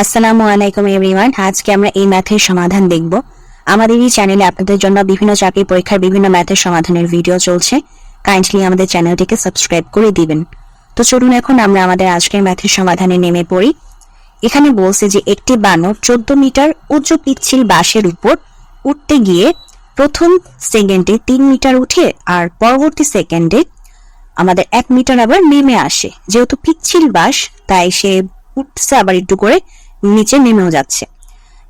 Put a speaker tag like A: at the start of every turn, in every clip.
A: আসসালামু আলাইকুম এভরিওয়ান। আজকে আমরা এই ম্যাথের সমাধান দেখব। আমাদের এই চ্যানেলে আপনাদের জন্য বিভিন্ন চাকরি পরীক্ষার বিভিন্ন ম্যাথের সমাধানের ভিডিও চলছে। কাইন্ডলি আমাদের চ্যানেলটিকে সাবস্ক্রাইব করে দিবেন। তো চলুন এখন আমরা আমাদের আজকের ম্যাথের সমাধানে নেমে পড়ি। এখানে বলছে যে একটি বানর চোদ্দ মিটার উচ্চ পিচ্ছিল বাঁশের উপর উঠতে গিয়ে প্রথম সেকেন্ডে তিন মিটার উঠে আর পরবর্তী সেকেন্ডে আমাদের এক মিটার আবার নেমে আসে। যেহেতু পিচ্ছিল বাস তাই সে উঠছে আবার একটু করে নিচে নেমেও যাচ্ছে।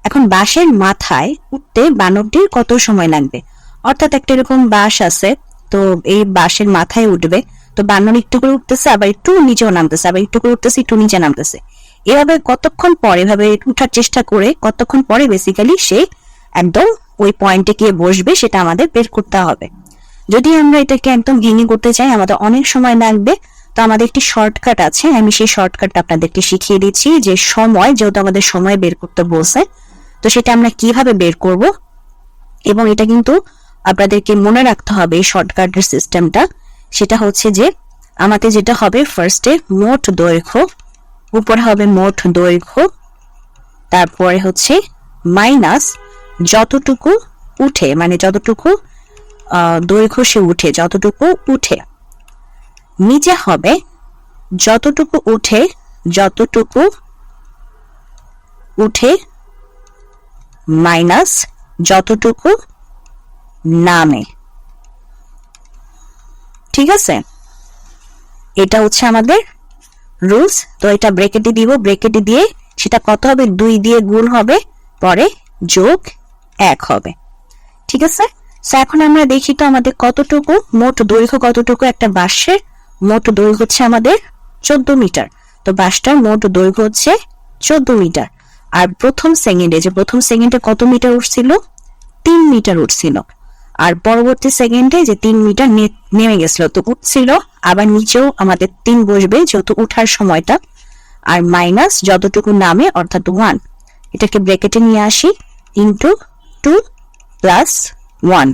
A: এখন বাঁশের মাথায় উঠতে বানরটির কত সময় লাগবে? অর্থাৎ একটা এরকম বাঁশ আছে, তো এই বাঁশের মাথায় উঠবে, তো বানর একটু করে উঠতেছে, আবার একটু নিচেও নামতেছে, আবার একটু করে উঠতেছে, একটু নিচে নামতেছে। এভাবে কতক্ষণ পরে, এভাবে উঠার চেষ্টা করে কতক্ষণ পরে বেসিক্যালি সে একদম ওই পয়েন্টে গিয়ে বসবে, সেটা আমাদের বের করতে হবে। যদি আমরা এটাকে একদম ভেঙে করতে চাই, আমাদের অনেক সময় লাগবে তো আমাদের একটি শর্টকাট আছে, আমি সেই শর্টকাটটা আপনাদেরকে শিখিয়ে দিচ্ছি যে সময়, যেহেতু আমাদের সময় বের করতে বলছে, তো সেটা আমরা কীভাবে বের করব? এবং এটা কিন্তু আপনাদেরকে মনে রাখতে হবে এই শর্টকাটের সিস্টেমটা সেটা হচ্ছে যে আমাদের যেটা হবে ফার্স্টে মোট দৈর্ঘ্য, উপরে হবে মোট দৈর্ঘ্য, তারপরে হচ্ছে মাইনাস যতটুকু উঠে মানে যতটুকু দৈর্ঘ্য সে উঠে, যতটুকু উঠে। নিচে হবে যতটুকু উঠে যতটুকু উঠে মাইনাস যতটুকু নামে। ঠিক আছে? এটা হচ্ছে আমাদের রুলস তো এটা ব্রেকেটে দিব ব্রেকেটে দিয়ে সেটা কত হবে? দুই দিয়ে গুণ হবে, পরে যোগ এক হবে। ঠিক আছে? এখন আমরা দেখি তো আমাদের কতটুকু, মোট দৈর্ঘ্য কতটুকু একটা বাঁশের মোট দৈর্ঘ্য হচ্ছে আমাদের চোদ্দ মিটার। তো বাসটার মোট দৈর্ঘ্য হচ্ছে চোদ্দ মিটার। আর প্রথম সেকেন্ডে, যে প্রথম সেকেন্ডে কত মিটার উঠছিল? তিন মিটার উঠছিল। আর পরবর্তী সেকেন্ডে যে তিন মিটার নেমে গেছিল, তো উঠছিল, আবার নিচেও আমাদের তিন বসবে, যেহেতু উঠার সময়টা। আর মাইনাস যতটুকু নামে, অর্থাৎ ওয়ান এটাকে ব্রেকেটে নিয়ে আসি ইন্টু টু প্লাস ওয়ান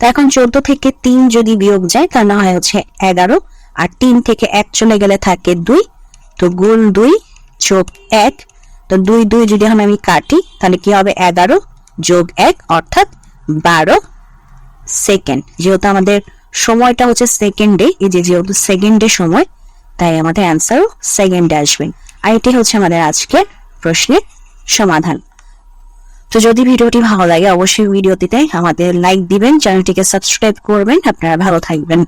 A: তো এখন চোদ্দ থেকে তিন যদি বিয়োগ যায়, তা না হয় হচ্ছে এগারো। আর তিন থেকে এক চলে গেলে থাকে দুই। তো গুণ দুই যোগ এক। তো দুই দুই যদি এখন আমি কাটি, তাহলে কি হবে? এগারো যোগ এক, অর্থাৎ বারো সেকেন্ড। যেহেতু আমাদের সময়টা হচ্ছে সেকেন্ডে, এই যে যেহেতু সেকেন্ডে সময়, তাই আমাদের অ্যান্সারও সেকেন্ডে আসবে। আর এটি হচ্ছে আমাদের আজকের প্রশ্নের সমাধান। তো যদি ভিডিওটি ভালো লাগে, অবশ্যই ভিডিওটিতে আমাদের লাইক দিবেন চ্যানেলটিকে সাবস্ক্রাইব করবেন। আপনারা ভালো থাকবেন।